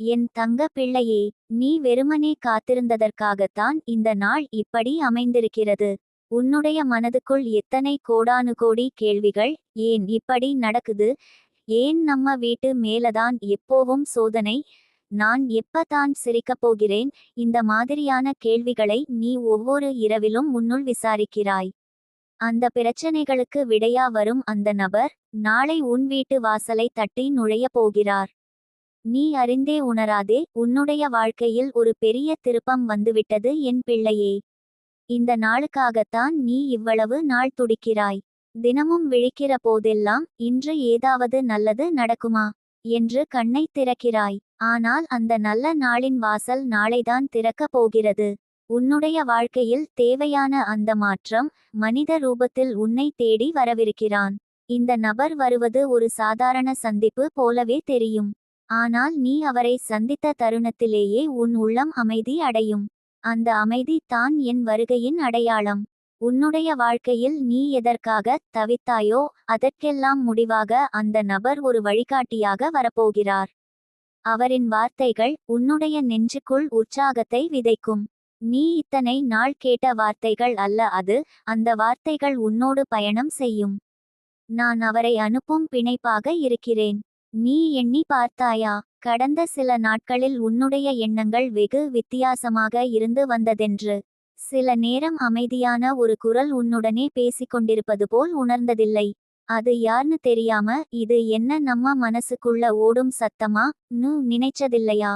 என் தங்க பிள்ளையே நீ வெறுமனே காத்திருந்ததற்காகத்தான் இந்த நாள் இப்படி அமைந்திருக்கிறது. உன்னுடைய மனதுக்குள் எத்தனை கோடானு கோடி கேள்விகள் ஏன் இப்படி நடக்குது? ஏன் நம்ம வீட்டு மேலதான் எப்போவும் சோதனை? நான் எப்பதான் சிரிக்கப் போகிறேன்? இந்த மாதிரியான கேள்விகளை நீ ஒவ்வொரு இரவிலும் உன்னுள் விசாரிக்கிறாய். அந்த பிரச்சனைகளுக்கு விடையா வரும் அந்த நபர் நாளை உன் வீட்டு வாசலை தட்டி நுழையப் போகிறார். நீ அறிந்தே உணராதே உன்னுடைய வாழ்க்கையில் ஒரு பெரிய திருப்பம் வந்துவிட்டது என் பிள்ளையே. இந்த நாளுக்காகத்தான் நீ இவ்வளவு நாள் துடிக்கிறாய். தினமும் விழிக்கிற போதெல்லாம் இன்று ஏதாவது நல்லது நடக்குமா? என்று கண்ணை திறக்கிறாய். ஆனால் அந்த நல்ல நாளின் வாசல் நாளைதான் திறக்கப் போகிறது. உன்னுடைய வாழ்க்கையில் தேவையான அந்த மாற்றம் மனித ரூபத்தில் உன்னை தேடி வரவிருக்கிறான். இந்த நபர் வருவது ஒரு சாதாரண சந்திப்பு போலவே தெரியும். ஆனால் நீ அவரை சந்தித்த தருணத்திலேயே உன் உள்ளம் அமைதி அடையும். அந்த அமைதி தான் என் வருகையின் அடையாளம். உன்னுடைய வாழ்க்கையில் நீ எதற்காக தவித்தாயோ அதற்கெல்லாம் முடிவாக அந்த நபர் ஒரு வழிகாட்டியாக வரப்போகிறார். அவரின் வார்த்தைகள் உன்னுடைய நெஞ்சுக்குள் உற்சாகத்தை விதைக்கும். நீ இத்தனை நாள் கேட்ட வார்த்தைகள் அல்ல அது அந்த வார்த்தைகள் உன்னோடு பயணம் செய்யும். நான் அவரை அனுப்பும் பிணைப்பாக இருக்கிறேன். நீ எண்ணி பார்த்தாயா? கடந்த சில நாட்களில் உன்னுடைய எண்ணங்கள் வெகு வித்தியாசமாக இருந்து வந்ததென்று. சில நேரம் அமைதியான ஒரு குரல் உன்னுடனே பேசிக்கொண்டிருப்பது போல் உணர்ந்ததில்லை. அது யார்னு தெரியாம இது என்ன நம்ம மனசுக்குள்ள ஓடும் சத்தமா? நு நினைச்சதில்லையா?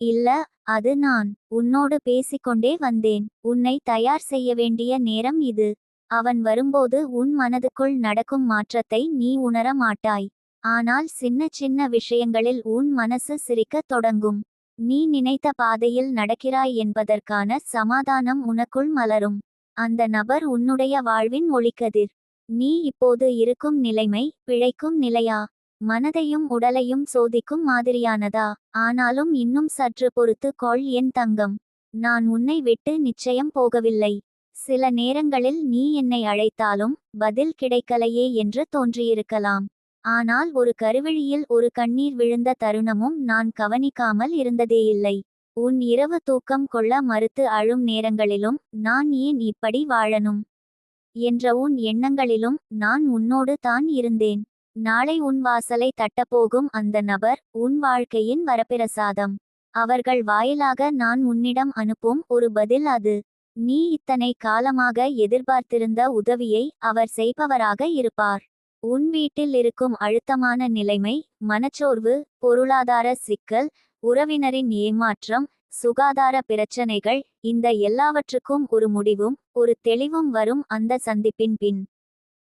இல்ல அது நான் உன்னோடு பேசிக்கொண்டே வந்தேன். உன்னை தயார் செய்ய வேண்டிய நேரம் இது. அவன் வரும்போது உன் மனதுக்குள் நடக்கும் மாற்றத்தை நீ உணர மாட்டாய் ஆனால் சின்ன சின்ன விஷயங்களில் உன் மனசு சிரிக்கத் தொடங்கும். நீ நினைத்த பாதையில் நடக்கிறாய் என்பதற்கான சமாதானம் உனக்குள் மலரும். அந்த நபர் உன்னுடைய வாழ்வின் ஒளிக்கதிர். நீ இப்போது இருக்கும் நிலைமை பிழைக்கும் நிலையா? மனதையும் உடலையும் சோதிக்கும் மாதிரியானதா? ஆனாலும் இன்னும் சற்று பொறுத்து கொள் என் தங்கம். நான் உன்னை விட்டு நிச்சயம் போகவில்லை. சில நேரங்களில் நீ என்னை அழைத்தாலும் பதில் கிடைக்கலையே என்று தோன்றியிருக்கலாம். ஆனால் ஒரு கருவழியில் ஒரு கண்ணீர் விழுந்த தருணமும் நான் கவனிக்காமல் இருந்ததேயில்லை. உன் இரவு தூக்கம் கொள்ள மறுத்து அழும் நேரங்களிலும் நான் ஏன் இப்படி வாழணும்? என்ற உன் எண்ணங்களிலும் நான் உன்னோடு தான் இருந்தேன். நாளை உன் வாசலை தட்டப்போகும் அந்த நபர் உன் வாழ்க்கையின் வரப்பிரசாதம். அவர்கள் வாயிலாக நான் உன்னிடம் அனுப்பும் ஒரு பதில் அது. நீ இத்தனை காலமாக எதிர்பார்த்திருந்த உதவியை அவர் செய்பவராக இருப்பார். உன் வீட்டில் இருக்கும் அழுத்தமான நிலைமை மனச்சோர்வு பொருளாதார சிக்கல் உறவினரின் ஏமாற்றம் சுகாதார பிரச்சனைகள் இந்த எல்லாவற்றுக்கும் ஒரு முடிவும் ஒரு தெளிவும் வரும் அந்த சந்திப்பின் பின்.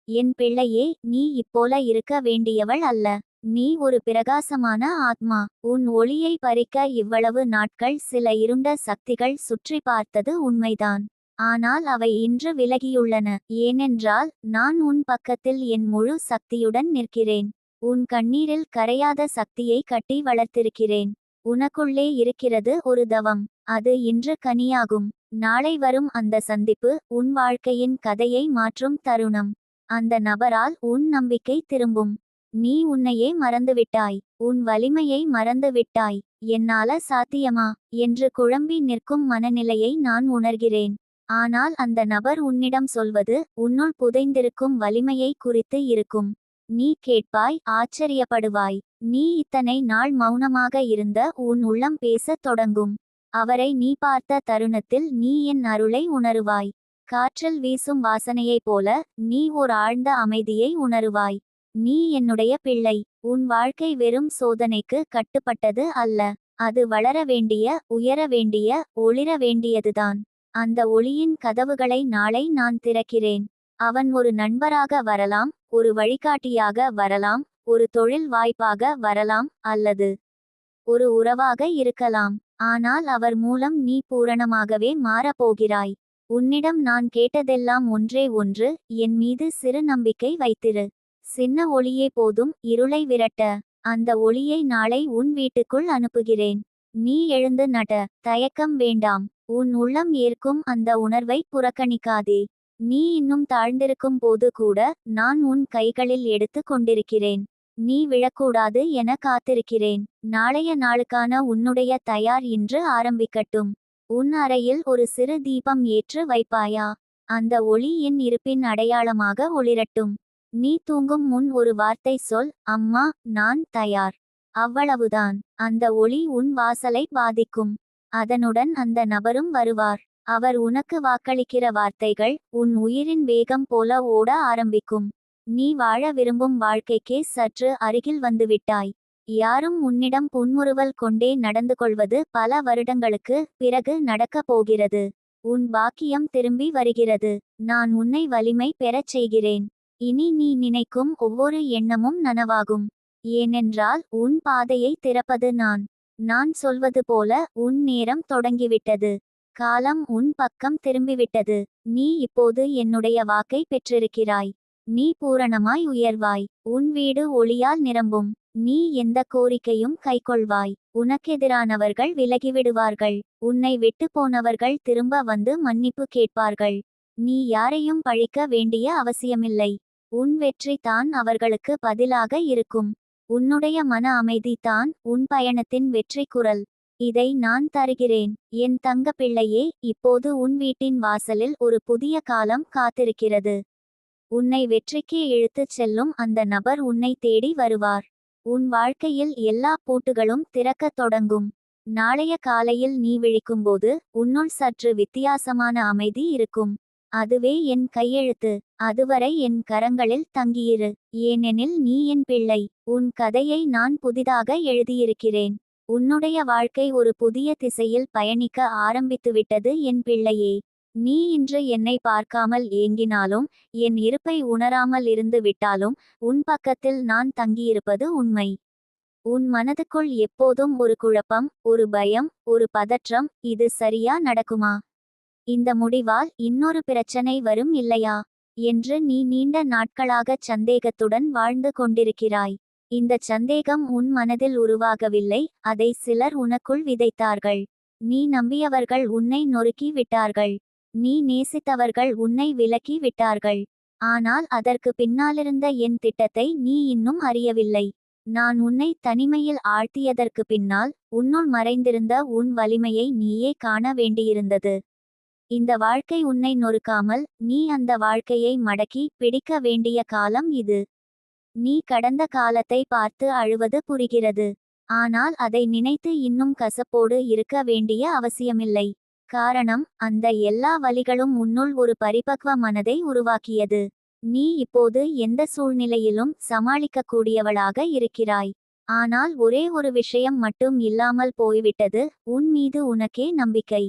என் பிள்ளையே நீ இப்போல இருக்க வேண்டியவள் அல்ல. நீ ஒரு பிரகாசமான ஆத்மா. உன் ஒளியை பறிக்க இவ்வளவு நாட்கள் சில இருண்ட சக்திகள் சுற்றி பார்த்தது உண்மைதான். ஆனால் அவை இன்று விலகியுள்ளன. ஏனென்றால் நான் உன் பக்கத்தில் என் முழு சக்தியுடன் நிற்கிறேன். உன் கண்ணீரில் கரையாத சக்தியை கட்டி வளர்த்திருக்கிறேன். உனக்குள்ளே இருக்கிறது ஒரு தவம். அது இன்று கனியாகும். நாளை வரும் அந்த சந்திப்பு உன் வாழ்க்கையின் கதையை மாற்றும் தருணம். அந்த நபரால் உன் நம்பிக்கை திரும்பும். நீ உன்னையே மறந்துவிட்டாய். உன் வலிமையை மறந்து விட்டாய் என்னால சாத்தியமா? என்று குழம்பி நிற்கும் மனநிலையை நான் உணர்கிறேன். ஆனால் அந்த நபர் உன்னிடம் சொல்வது உன்னுள் புதைந்திருக்கும் வலிமையை குறித்து இருக்கும். நீ கேட்பாய் ஆச்சரியப்படுவாய். நீ இத்தனை நாள் மௌனமாக இருந்த உன் உள்ளம் பேசத் தொடங்கும். அவரை நீ பார்த்த தருணத்தில் நீ என் அருளை உணருவாய். காற்றில் வீசும் வாசனையைப் போல நீ ஓர் ஆழ்ந்த அமைதியை உணருவாய். நீ என்னுடைய பிள்ளை. உன் வாழ்க்கை வெறும் சோதனைக்கு கட்டுப்பட்டது அல்ல. அது வளர வேண்டிய உயர வேண்டிய ஒளிர வேண்டியதுதான். அந்த ஒளியின் கதவுகளை நாளை நான் திறக்கிறேன். அவன் ஒரு நண்பராக வரலாம் ஒரு வழிகாட்டியாக வரலாம் ஒரு தொழில் வாய்ப்பாக வரலாம் அல்லது ஒரு உறவாக இருக்கலாம். ஆனால் அவர் மூலம் நீ பூரணமாகவே மாறப்போகிறாய். உன்னிடம் நான் கேட்டதெல்லாம் ஒன்றே ஒன்று என் மீது சிறு நம்பிக்கை வைத்திரு. சின்ன ஒளியே போதும் இருளை விரட்ட. அந்த ஒளியை நாளை உன் வீட்டுக்குள் அனுப்புகிறேன். நீ எழுந்து நட தயக்கம் வேண்டாம். உன் உள்ளம் ஏற்கும் அந்த உணர்வை புறக்கணிக்காதே. நீ இன்னும் தாழ்ந்திருக்கும் போது கூட நான் உன் கைகளில் எடுத்து கொண்டிருக்கிறேன். நீ விழக்கூடாது என காத்திருக்கிறேன். நாளைய நாளுக்கான உன்னுடைய தயார் இன்று ஆரம்பிக்கட்டும். உன் அறையில் ஒரு சிறு தீபம் ஏற்று வைப்பாயா? அந்த ஒளி என் இருப்பின் அடையாளமாக ஒளிரட்டும். நீ தூங்கும் முன் ஒரு வார்த்தை சொல் அம்மா நான் தயார். அவ்வளவுதான். அந்த ஒளி உன் வாசலை பாதிக்கும். அதனுடன் அந்த நபரும் வருவார். அவர் உனக்கு வாக்களிக்கிற வார்த்தைகள் உன் உயிரின் வேகம் போல ஓட ஆரம்பிக்கும். நீ வாழ விரும்பும் வாழ்க்கைக்கே சற்று அருகில் வந்துவிட்டாய். யாரும் உன்னிடம் புன்முறுவல் கொண்டே நடந்து கொள்வது பல வருடங்களுக்கு பிறகு நடக்கப் போகிறது. உன் பாக்கியம் திரும்பி வருகிறது. நான் உன்னை வலிமை பெறச் செய்கிறேன். இனி நீ நினைக்கும் ஒவ்வொரு எண்ணமும் நனவாகும். ஏனென்றால் உன் பாதையை திறப்பது நான். நான் சொல்வது போல உன் நேரம் தொடங்கிவிட்டது. காலம் உன் பக்கம் திரும்பிவிட்டது. நீ இப்போது என்னுடைய வாக்கை பெற்றிருக்கிறாய். நீ பூரணமாய் உயர்வாய். உன் வீடு ஒளியால் நிரம்பும். நீ எந்த கோரிக்கையும் கைக்கொள்வாய். உனக்கெதிரானவர்கள் விலகிவிடுவார்கள். உன்னை விட்டு போனவர்கள் திரும்ப வந்து மன்னிப்பு கேட்பார்கள். நீ யாரையும் பழிக்க வேண்டிய அவசியமில்லை. உன் வெற்றி தான் அவர்களுக்கு பதிலாக இருக்கும். உன்னுடைய மன அமைதி தான் உன் பயணத்தின் வெற்றி குரல். இதை நான் தருகிறேன். என் தங்க பிள்ளையே இப்போது உன் வீட்டின் வாசலில் ஒரு புதிய காலம் காத்திருக்கிறது. உன்னை வெற்றிக்கு இழுத்துச் செல்லும் அந்த நபர் உன்னை தேடி வருவார். உன் வாழ்க்கையில் எல்லா பூட்டுகளும் திறக்கத் தொடங்கும். நாளைய காலையில் நீ விழிக்கும்போது உன்னுள் சற்று வித்தியாசமான அமைதி இருக்கும். அதுவே என் கையெழுத்து. அதுவரை என் கரங்களில் தங்கியிரு. ஏனெனில் நீ என் பிள்ளை. உன் கதையை நான் புதிதாக எழுதியிருக்கிறேன். உன்னுடைய வாழ்க்கை ஒரு புதிய திசையில் பயணிக்க ஆரம்பித்துவிட்டது என் பிள்ளையே. நீ இன்று என்னை பார்க்காமல் ஏங்கினாலும் என் இருப்பை உணராமல் இருந்து விட்டாலும் உன் பக்கத்தில் நான் தங்கியிருப்பது உண்மை. உன் மனதுக்குள் எப்போதும் ஒரு குழப்பம் ஒரு பயம் ஒரு பதற்றம் இது சரியா நடக்குமா? இந்த முடிவால் இன்னொரு பிரச்சனை வரும் இல்லையா? என்று நீ நீண்ட நாட்களாகச் சந்தேகத்துடன் வாழ்ந்து கொண்டிருக்கிறாய். இந்த சந்தேகம் உன் மனதில் உருவாகவில்லை அதை சிலர் உனக்குள் விதைத்தார்கள். நீ நம்பியவர்கள் உன்னை நொறுக்கி விட்டார்கள். நீ நேசித்தவர்கள் உன்னை விலக்கி விட்டார்கள். ஆனால் அதற்கு பின்னாலிருந்த என் திட்டத்தை நீ இன்னும் அறியவில்லை. நான் உன்னை தனிமையில் ஆழ்த்தியதற்கு பின்னால் உன்னுள் மறைந்திருந்த உன் வலிமையை நீயே காண வேண்டியிருந்தது. இந்த வாழ்க்கை உன்னை நொறுக்காமல் நீ அந்த வாழ்க்கையை மடக்கி பிடிக்க வேண்டிய காலம் இது. நீ கடந்த காலத்தை பார்த்து அழுவது புரிகிறது. ஆனால் அதை நினைத்து இன்னும் கசப்போடு இருக்க வேண்டிய அவசியமில்லை. காரணம் அந்த எல்லா வழிகளும் உன்னுள் ஒரு பரிபக்வ மனதை உருவாக்கியது. நீ இப்போது எந்த சூழ்நிலையிலும் சமாளிக்கக்கூடியவளாக இருக்கிறாய். ஆனால் ஒரே ஒரு விஷயம் மட்டும் இல்லாமல் போய்விட்டது உன் மீது உனக்கே நம்பிக்கை.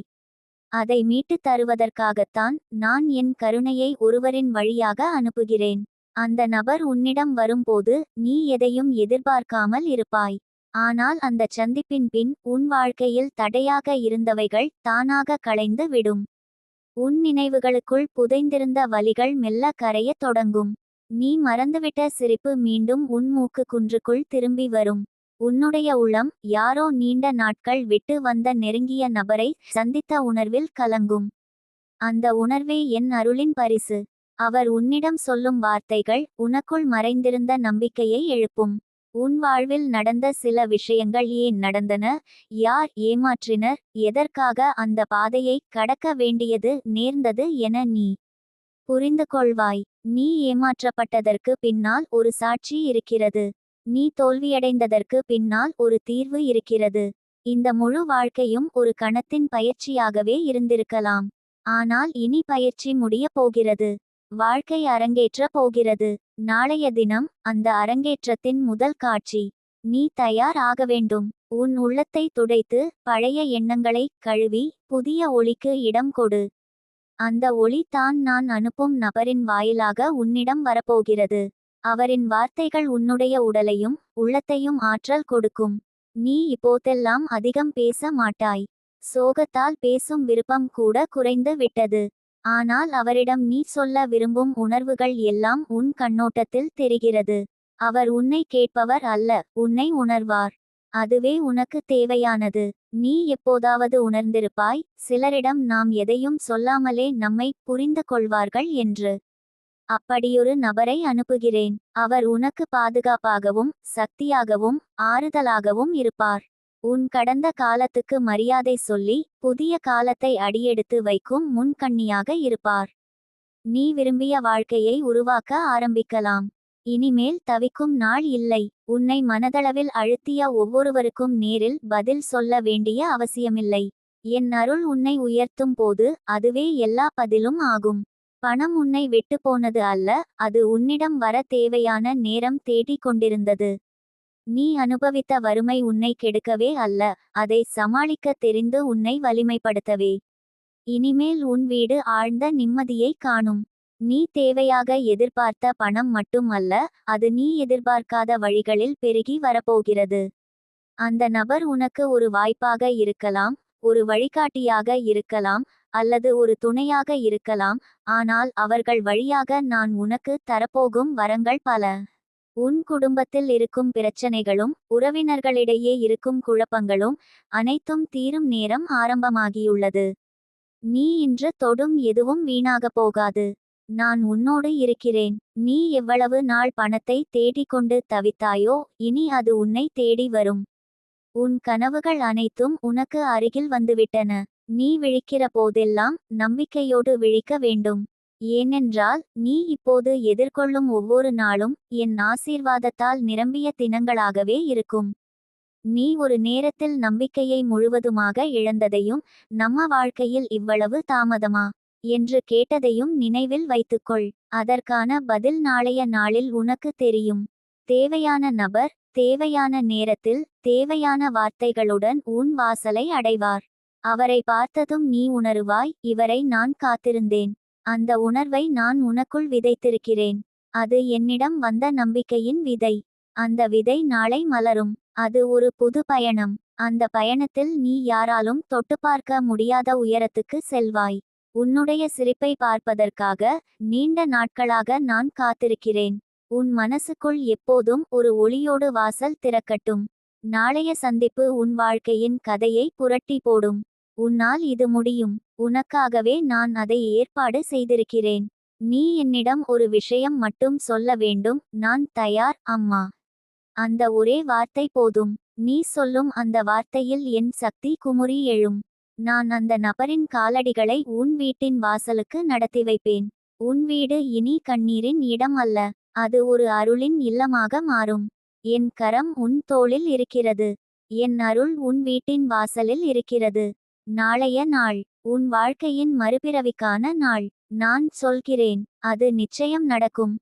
அதை மீட்டுத் தருவதற்காகத்தான் நான் என் கருணையை ஒருவரின் வழியாக அனுப்புகிறேன். அந்த நபர் உன்னிடம் வரும்போது நீ எதையும் எதிர்பார்க்காமல் இருப்பாய். ஆனால் அந்த சந்திப்பின் பின் உன் வாழ்க்கையில் தடையாக இருந்தவைகள் தானாக களைந்து விடும். உன் நினைவுகளுக்குள் புதைந்திருந்த வலிகள் மெல்ல கரையத் தொடங்கும். நீ மறந்துவிட்ட சிரிப்பு மீண்டும் உன் மூக்கு குன்றுக்குள் திரும்பி வரும். உன்னுடைய உளம் யாரோ நீண்ட நாட்கள் விட்டு வந்த நெருங்கிய நபரை சந்தித்த உணர்வில் கலங்கும். அந்த உணர்வே என் அருளின் பரிசு. அவர் உன்னிடம் சொல்லும் வார்த்தைகள் உனக்குள் மறைந்திருந்த நம்பிக்கையை எழுப்பும். உன் வாழ்வில் நடந்த சில விஷயங்கள் ஏன் நடந்தன? யார் ஏமாற்றினர்? எதற்காக அந்த பாதையை கடக்க வேண்டியது நேர்ந்தது என நீ புரிந்து கொள்வாய் நீ ஏமாற்றப்பட்டதற்கு பின்னால் ஒரு சாட்சி இருக்கிறது. நீ தோல்வியடைந்ததற்கு பின்னால் ஒரு தீர்வு இருக்கிறது. இந்த முழு வாழ்க்கையும் ஒரு கணத்தின் பயிற்சியாகவே இருந்திருக்கலாம். ஆனால் இனி பயிற்சி முடியப் போகிறது. வாழ்க்கை அரங்கேற்ற போகிறது. நாளைய தினம் அந்த அரங்கேற்றத்தின் முதல் காட்சி. நீ தயார் ஆக வேண்டும். உன் உள்ளத்தை துடைத்து பழைய எண்ணங்களை கழுவி புதிய ஒளிக்கு இடம் கொடு. அந்த ஒளி தான் நான் அனுப்பும் நபரின் வாயிலாக உன்னிடம் வரப்போகிறது. அவரின் வார்த்தைகள் உன்னுடைய உடலையும் உள்ளத்தையும் ஆற்றல் கொடுக்கும். நீ இப்போதெல்லாம் அதிகம் பேச மாட்டாய். சோகத்தால் பேசும் விருப்பம் கூட குறைந்து விட்டது. ஆனால் அவரிடம் நீ சொல்ல விரும்பும் உணர்வுகள் எல்லாம் உன் கண்ணோட்டத்தில் தெரிகிறது. அவர் உன்னை கேட்பவர் அல்ல உன்னை உணர்வார். அதுவே உனக்கு தேவையானது. நீ எப்போதாவது உணர்ந்திருப்பாய் சிலரிடம் நாம் எதையும் சொல்லாமலே நம்மை புரிந்து கொள்வார்கள் என்று. அப்படியொரு நபரை அனுப்புகிறேன். அவர் உனக்கு பாதுகாப்பாகவும் சக்தியாகவும் ஆறுதலாகவும் இருப்பார். உன் கடந்த காலத்துக்கு மரியாதை சொல்லி புதிய காலத்தை அடியெடுத்து வைக்கும் முன்கண்ணியாக இருப்பார். நீ விரும்பிய வாழ்க்கையை உருவாக்க ஆரம்பிக்கலாம். இனிமேல் தவிக்கும் நாள் இல்லை. உன்னை மனதளவில் அழுத்திய ஒவ்வொருவருக்கும் நேரில் பதில் சொல்ல வேண்டிய அவசியமில்லை. என் அருள் உன்னை உயர்த்தும் போது அதுவே எல்லா பதிலும் ஆகும். பணம் உன்னை விட்டு போனது அல்ல அது உன்னிடம் வர தேவையான நேரம் தேடிக் கொண்டிருந்தது. நீ அனுபவித்த வறுமை உன்னை கெடுக்கவே அல்ல அதை சமாளிக்க தெரிந்து உன்னை வலிமைப்படுத்தவே. இனிமேல் உன் வீடு ஆழ்ந்த நிம்மதியை காணும். நீ தேவையாக எதிர்பார்த்த பணம் மட்டும் அல்ல அது நீ எதிர்பார்க்காத வழிகளில் பெருகி வரப்போகிறது. அந்த நபர் உனக்கு ஒரு வாய்ப்பாக இருக்கலாம் ஒரு வழிகாட்டியாக இருக்கலாம் அல்லது ஒரு துணையாக இருக்கலாம் ஆனால் அவர்கள் வழியாக நான் உனக்கு தரப்போகும் வரங்கள் பல. உன் குடும்பத்தில் இருக்கும் பிரச்சனைகளும் உறவினர்களிடையே இருக்கும் குழப்பங்களும் அனைத்தும் தீரும் நேரம் ஆரம்பமாகியுள்ளது. நீ இன்று தொடும் எதுவும் வீணாகப் போகாது. நான் உன்னோடு இருக்கிறேன். நீ எவ்வளவு நாள் பணத்தை தேடிக்கொண்டு தவித்தாயோ இனி அது உன்னை தேடி வரும். உன் கனவுகள் அனைத்தும் உனக்கு அருகில் வந்துவிட்டன. நீ விழிக்கிற போதெல்லாம் நம்பிக்கையோடு விழிக்க வேண்டும். ஏனென்றால் நீ இப்போது எதிர்கொள்ளும் ஒவ்வொரு நாளும் என் ஆசீர்வாதத்தால் நிரம்பிய தினங்களாகவே இருக்கும். நீ ஒரு நேரத்தில் நம்பிக்கையை முழுவதுமாக இழந்ததையும் நம்ம வாழ்க்கையில் இவ்வளவு தாமதமா? என்று கேட்டதையும் நினைவில் வைத்துக்கொள். அதற்கான பதில் நாளைய நாளில் உனக்கு தெரியும். தேவையான நபர் தேவையான நேரத்தில் தேவையான வார்த்தைகளுடன் உன் வாசலை அடைவார். அவரை பார்த்ததும் நீ உணருவாய் இவரை நான் காத்திருந்தேன். அந்த உணர்வை நான் உனக்குள் விதைத்திருக்கிறேன். அது என்னிடம் வந்த நம்பிக்கையின் விதை. அந்த விதை நாளை மலரும். அது ஒரு புது பயணம். அந்த பயணத்தில் நீ யாராலும் தொட்டு பார்க்க முடியாத உயரத்துக்கு செல்வாய். உன்னுடைய சிரிப்பை பார்ப்பதற்காக நீண்ட நாட்களாக நான் காத்திருக்கிறேன். உன் மனசுக்குள் எப்போதும் ஒரு ஒளியோடு வாசல் திறக்கட்டும். நாளைய சந்திப்பு உன் வாழ்க்கையின் கதையை புரட்டி போடும். உன்னால் இது முடியும். உனக்காகவே நான் அதை ஏற்பாடு செய்திருக்கிறேன். நீ என்னிடம் ஒரு விஷயம் மட்டும் சொல்ல வேண்டும். நான் தயார் அம்மா. அந்த ஒரே வார்த்தை போதும். நீ சொல்லும் அந்த வார்த்தையில் என் சக்தி குமுறி எழும். நான் அந்த நபரின் காலடிகளை உன் வீட்டின் வாசலுக்கு நடத்தி வைப்பேன். உன் வீடு இனி கண்ணீரின் இடம் அல்ல. அது ஒரு அருளின் இல்லமாக மாறும். என் கரம் உன் தோளில் இருக்கிறது. என் அருள் உன் வீட்டின் வாசலில் இருக்கிறது. நாளைய நாள் உன் வாழ்க்கையின் மறுபிறவிக்கான நாள் நான் சொல்கிறேன் அது நிச்சயம் நடக்கும்.